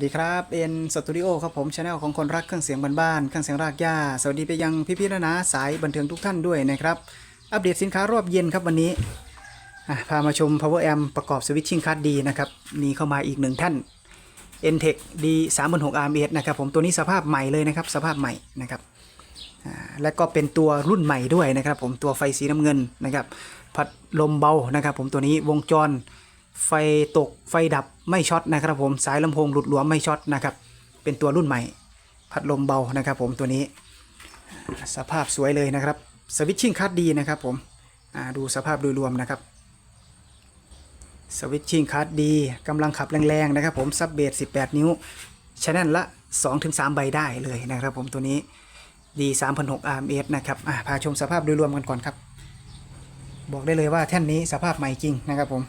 สวัสดีครับเอ็นสตูดิโอครับผมช anel ของคนรักเครื่องเสียงบ้านๆเครื่องเสียงรากหญ้า สวัสดีไปยังพี่ๆนานาสายบันเทิงทุกท่านด้วยนะครับ อัปเดตสินค้ารอบเย็นครับวันนี้พามาชม power amp ประกอบ switching card D นะครับ มีเข้ามาอีกหนึ่งท่าน n t e c D 3 6 r m s นะครับผมตัวนี้สภาพใหม่เลยนะครับ สภาพใหม่นะครับและก็เป็นตัวรุ่นใหม่ด้วยนะครับ ผมตัวไฟสีน้ำเงินนะครับ พัดลมเบานะครับ ผมตัวนี้วงจร ไฟตกไฟดับไม่ช็อตนะครับผมสายลำโพงหลุดหลวมไม่ช็อตนะครับ เป็นตัวรุ่นใหม่ พัดลมเบานะครับผมตัวนี้ สภาพสวยเลยนะครับสวิตชิ่งคัดดีนะครับผมดูสภาพโดยรวมนะครับสวิตชิ่งคัดดีกำลังขับแรงๆนะครับผมซับเบส18 นิ้วชแนลละ 2-3 ใบได้เลยนะครับผมตัวนี้ดี3,600 RMS นะครับพาชมสภาพโดยรวมกันก่อนครับ บอกได้เลยว่าแท่นนี้สภาพใหม่จริงนะครับผม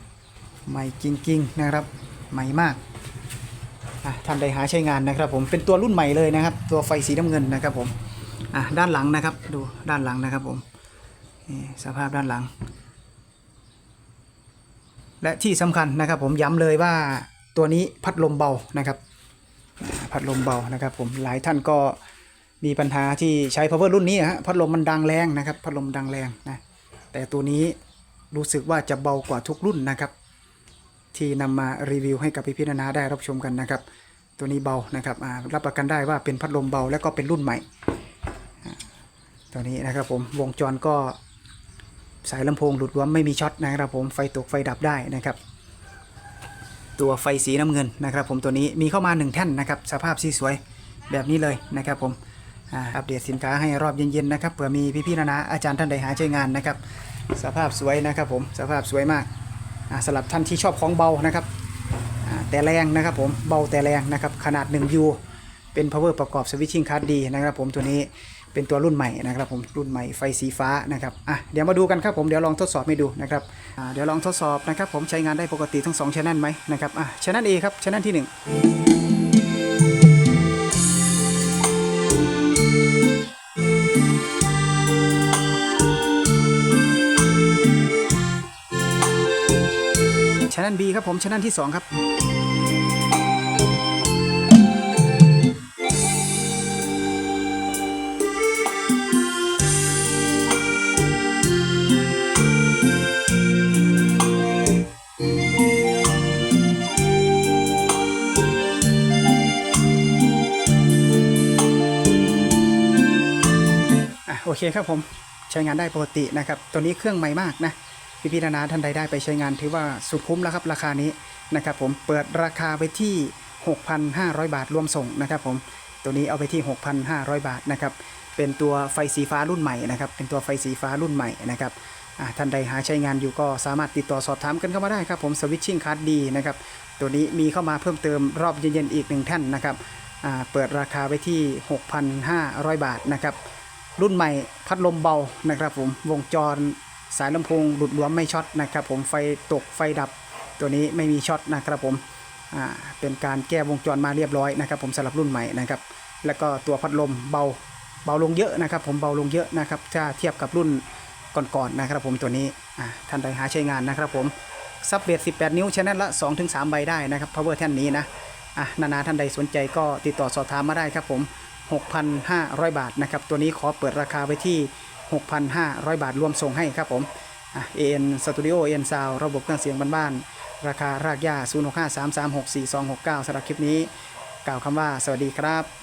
ใหม่จริงๆนะครับ ใหม่มากท่านใดหาใช้งานนะครับ ผมเป็นตัวรุ่นใหม่เลยนะครับ ตัวไฟสีน้ำเงินนะครับผมด้านหลังนะครับ ดูด้านหลังนะครับผมสภาพด้านหลัง และที่สำคัญนะครับ ผมย้ำเลยว่าตัวนี้พัดลมเบานะครับ พัดลมเบานะครับ ผมหลายท่านก็มีปัญหาที่ใช้ power รุ่นนี้ฮะพัดลมมันดังแรงนะครับ พัดลมดังแรงนะแต่ตัวนี้รู้สึกว่าจะเบากว่าทุกรุ่นนะครับ ที่นำมารีวิวให้กับพี่พี่ๆนานาได้รับชมกันนะครับ ตัวนี้เบานะครับรับประกันได้ว่าเป็นพัดลมเบาและก็เป็นรุ่นใหม่ ตัวนี้นะครับผมวงจรก็สายลำโพงหลุดรวมไม่มีช็อตนะครับผมไฟตกไฟดับได้นะครับ ตัวไฟสีน้ำเงินนะครับ ผมตัวนี้มีเข้ามาหนึ่งแท่นนะครับ สภาพสีสวยแบบนี้เลยนะครับผมอัปเดตสินค้าให้รอบเย็นๆนะครับเผื่อมีพี่พี่ๆนานาอาจารย์ท่านใดหาใช้งานนะครับ สภาพสวยนะครับผมสภาพสวยมาก สำหรับท่านที่ชอบของเบานะครับแต่แรงนะครับผมเบาแต่แรงนะครับขนาด 1U เป็น power ประกอบสวิตชิ่งคัสดีนะครับผมตัวนี้เป็นตัวรุ่นใหม่นะครับผมรุ่นใหม่ไฟสีฟ้านะครับอะเดี๋ยวมาดูกันครับผมเดี๋ยวลองทดสอบให้ดูนะครับอ่าเดี๋ยวลองทดสอบนะครับผมใช้งานได้ปกติทั้ง2 channel ไหมนะครับอะ channel A ครับ channel ที่ 1 channel B ครับผม channel ที่ 2 ครับ อะโอเคครับผมใช้งานได้ปกตินะครับ ตัวนี้เครื่องใหม่มากนะ พี่พี่ๆนานาท่านใดได้ไปใช้งานถือว่าสุดคุ้มแล้วครับราคานี้นะครับผมเปิดราคาไปที่ 6,500 บาทรวมส่งนะครับผมตัวนี้เอาไปที่ 6,500 บาทนะครับเป็นตัวไฟสีฟ้ารุ่นใหม่นะครับเป็นตัวไฟสีฟ้ารุ่นใหม่นะครับท่านใดหาใช้งานอยู่ก็สามารถติดต่อสอบถามกันเข้ามาได้ครับผมสวิตชิ่งคัสดีนะครับตัวนี้มีเข้ามาเพิ่มเติมรอบเย็นๆอีกหนึ่งท่านนะครับเปิดราคาไปที่ 6,500 บาทนะครับรุ่นใหม่พัดลมเบานะครับผมวงจร สายลำโพงหลุดหลวมไม่ช็อตนะครับผมไฟตกไฟดับตัวนี้ไม่มีช็อตนะครับผมเป็นการแก้วงจรมาเรียบร้อยนะครับ ผมสำหรับรุ่นใหม่นะครับ แล้วก็ตัวพัดลมเบาเบาลงเยอะนะครับ ผมเบาลงเยอะนะครับถ้าเทียบกับรุ่นก่อนๆนะครับ ผมตัวนี้ท่านใดหาใช้งานนะครับ ผมซับเบส18 นิ้วชแนลละ 2-3 ใบได้นะครับ power แท่นนี้นะอะนานาท่านใดสนใจก็ติดต่อสอบถามมาได้ครับผม 6,500 บาทนะครับ ตัวนี้ขอเปิดราคาไว้ที่ 6,500 บาทรวมส่งให้ครับผมเอ็นสตูดิโอเอ็นซาวระบบเครื่องเสียงบ้านๆราคารากหญ้า0653364269สำหรับคลิปนี้ กล่าวคำว่าสวัสดีครับ